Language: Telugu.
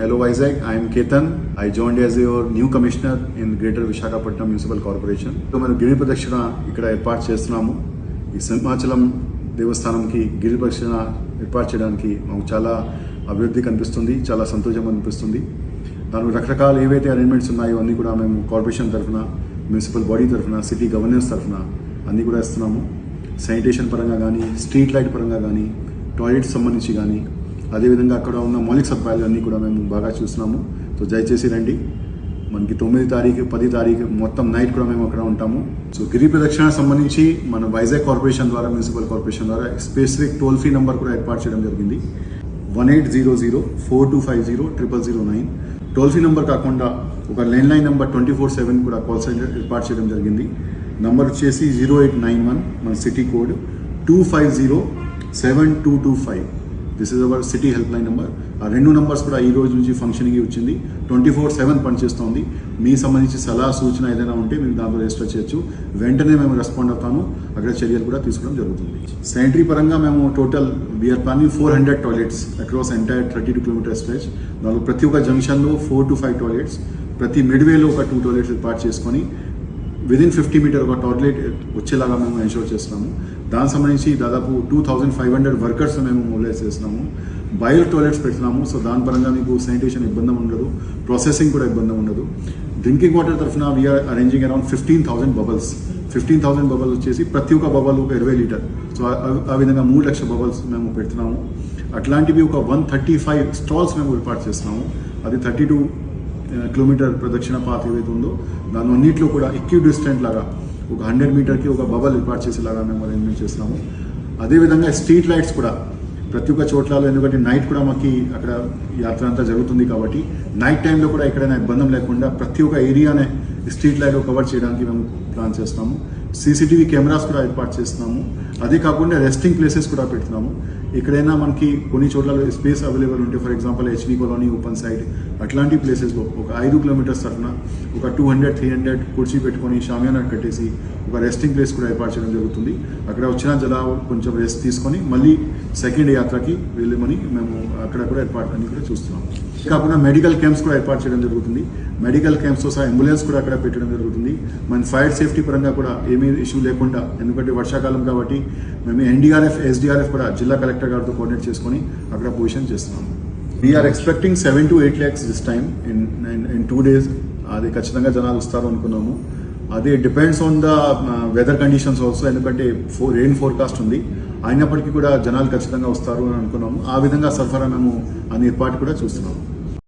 Hello Vizag I am Ketan. I joined as your new commissioner in Greater Visakhapatnam Municipal Corporation. మనం గిరి ప్రదక్షిణ ఇక్కడ ఏర్పాటు చేస్తున్నాము ఈ సింహాచలం దేవస్థానంకి గిరి ప్రదక్షిణ ఏర్పాటు చేయడానికి మాకు చాలా అభివృద్ధి కనిపిస్తుంది చాలా సంతోషం అనిపిస్తుంది దానికి రకరకాల ఏవైతే అరేంజ్మెంట్స్ ఉన్నాయో అన్నీ కూడా మేము కార్పొరేషన్ తరఫున మున్సిపల్ బాడీ తరఫున సిటీ గవర్నెన్స్ తరఫున అన్నీ కూడా ఇస్తున్నాము శానిటేషన్ పరంగా కానీ స్ట్రీట్ లైట్ పరంగా కానీ టాయిలెట్స్ సంబంధించి కానీ అదేవిధంగా అక్కడ ఉన్న మౌలిక సదుపాయాలు అన్నీ కూడా మేము బాగా చూస్తున్నాము. సో దయచేసి రండి. మనకి తొమ్మిది తారీఖు పది తారీఖు మొత్తం నైట్ కూడా మేము అక్కడ ఉంటాము. సో గిరి ప్రదక్షిణ సంబంధించి మన వైజాగ్ కార్పొరేషన్ ద్వారా మున్సిపల్ కార్పొరేషన్ ద్వారా స్పెసిఫిక్ టోల్ ఫ్రీ నెంబర్ కూడా ఏర్పాటు చేయడం జరిగింది. One eight zero zero four two five zero triple zero nine. Toll free number కాకుండా ఒక landline number twenty four seven కూడా కాల్ సెంటర్ ఏర్పాటు చేయడం జరిగింది. నంబర్ వచ్చేసి జీరో ఎయిట్ నైన్ వన్ మన city code two five zero seven two two five. This is our city helpline number ఆ రెండు నెంబర్స్ కూడా ఈ రోజు నుంచి ఫంక్షనింగ్ వచ్చింది. ట్వంటీ ఫోర్ సెవెన్ పనిచేస్తోంది. మీ సంబంధించి సలహా సూచన ఏదైనా ఉంటే మీరు దాంట్లో రిజిస్టర్ చేయొచ్చు. వెంటనే మేము రెస్పాండ్ అవుతాము. అక్కడ చర్యలు కూడా తీసుకోవడం జరుగుతుంది. శానిటరీ పరంగా మేము total we're planning four hundred toilets across entire thirty two kilometre stretch దానిలో ప్రతి ఒక్క జంక్షన్లో ఫోర్ టు ఫైవ్ టాయిలెట్స్ ప్రతి మిడ్వేలో ఒక టూ టాయిలెట్స్ ఏర్పాటు చేసుకొని విదిన్ ఫిఫ్టీ మీటర్ ఒక టాయిలెట్ వచ్చేలాగా మేము ఎన్షోర్ చేస్తున్నాము. దానికి సంబంధించి దాదాపు two thousand five hundred workers మేము మొబిలైజ్ చేస్తున్నాము. బయో టాయిలెట్స్ పెడుతున్నాము. సో దాని పరంగా మీకు శానిటేషన్ ఇబ్బంది ఉండదు. ప్రాసెసింగ్ కూడా ఇబ్బంది ఉండదు. డ్రింకింగ్ వాటర్ తరఫున we're arranging around fifteen thousand bubbles fifteen thousand bubbles వచ్చేసి ప్రతి ఒక్క బబల్ ఒక ఇరవై లీటర్. సో ఆ విధంగా మూడు లక్షల బబల్స్ మేము పెడుతున్నాము. అట్లాంటివి ఒక వన్ థర్టీ ఫైవ్ స్టాల్స్ మేము ఏర్పాటు చేస్తున్నాము. అది థర్టీ టూ కిలోమీటర్ ప్రదక్షిణ పాత ఏదైతే ఉందో దాని అన్నింటిలో కూడా ఎక్యూ డిస్టెంట్ లాగా ఒక హండ్రెడ్ మీటర్కి ఒక బబల్ ఏర్పాటు చేసేలాగా మేము అరేంజ్మెంట్ చేస్తున్నాము. అదేవిధంగా స్ట్రీట్ లైట్స్ కూడా ప్రతి ఒక్క చోట్లలో ఎందుకంటే నైట్ కూడా మాకు అక్కడ యాత్ర అంతా జరుగుతుంది కాబట్టి నైట్ టైంలో కూడా ఎక్కడైనా ఇబ్బంది లేకుండా ప్రతి ఒక్క ఏరియానే స్ట్రీట్ లైట్ కవర్ చేయడానికి మేము ప్లాన్ చేస్తాము సీసీటీవీ కెమెరాస్ కూడా ఏర్పాటు చేస్తున్నాము. అదే కాకుండా రెస్టింగ్ ప్లేసెస్ కూడా పెడుతున్నాము. ఎక్కడైనా మనకి కొన్ని చోట్ల స్పేస్ అవైలబుల్ ఉంటే for example HB colony open side అట్లాంటి ప్లేసెస్లో ఒక ఐదు కిలోమీటర్స్ తరఫున ఒక టూ హండ్రెడ్ త్రీ హండ్రెడ్ కుర్చీ పెట్టుకొని షామియానా కట్టేసి ఒక రెస్టింగ్ ప్లేస్ కూడా ఏర్పాటు చేయడం జరుగుతుంది. అక్కడ వచ్చిన జలా కొంచెం రెస్ట్ తీసుకొని మళ్ళీ సెకండ్ యాత్రకి వెళ్ళమని మేము అక్కడ కూడా ఏర్పాటు అని కూడా చూస్తున్నాం కాకుండా మెడికల్ క్యాంప్స్ కూడా ఏర్పాటు చేయడం జరుగుతుంది. మెడికల్ క్యాంప్స్తో సహా అంబులెన్స్ కూడా అక్కడ పెట్టడం జరుగుతుంది. మన ఫైర్ సేఫ్టీ పరంగా కూడా ఏమీ ఇష్యూ లేకుండా ఎందుకంటే వర్షాకాలం కాబట్టి మేము ఎన్డీఆర్ఎఫ్ ఎస్డీఆర్ఎఫ్ కూడా జిల్లా కలెక్టర్ గారితో కోఆర్డినేట్ చేసుకొని అక్కడ పొజిషన్ చేస్తున్నాం. We're expecting seven to eight lakhs this time in in two days అది ఖచ్చితంగా జనాలు వస్తారు అనుకున్నాము. అది depends on the weather conditions also ఎందుకంటే ఫోర్ రెయిన్ ఫోర్కాస్ట్ ఉంది. అయినప్పటికీ కూడా జనాలు ఖచ్చితంగా వస్తారు అని అనుకున్నాము. ఆ విధంగా సరఫరా మేము అన్ని ఏర్పాటు కూడా చూస్తున్నాము.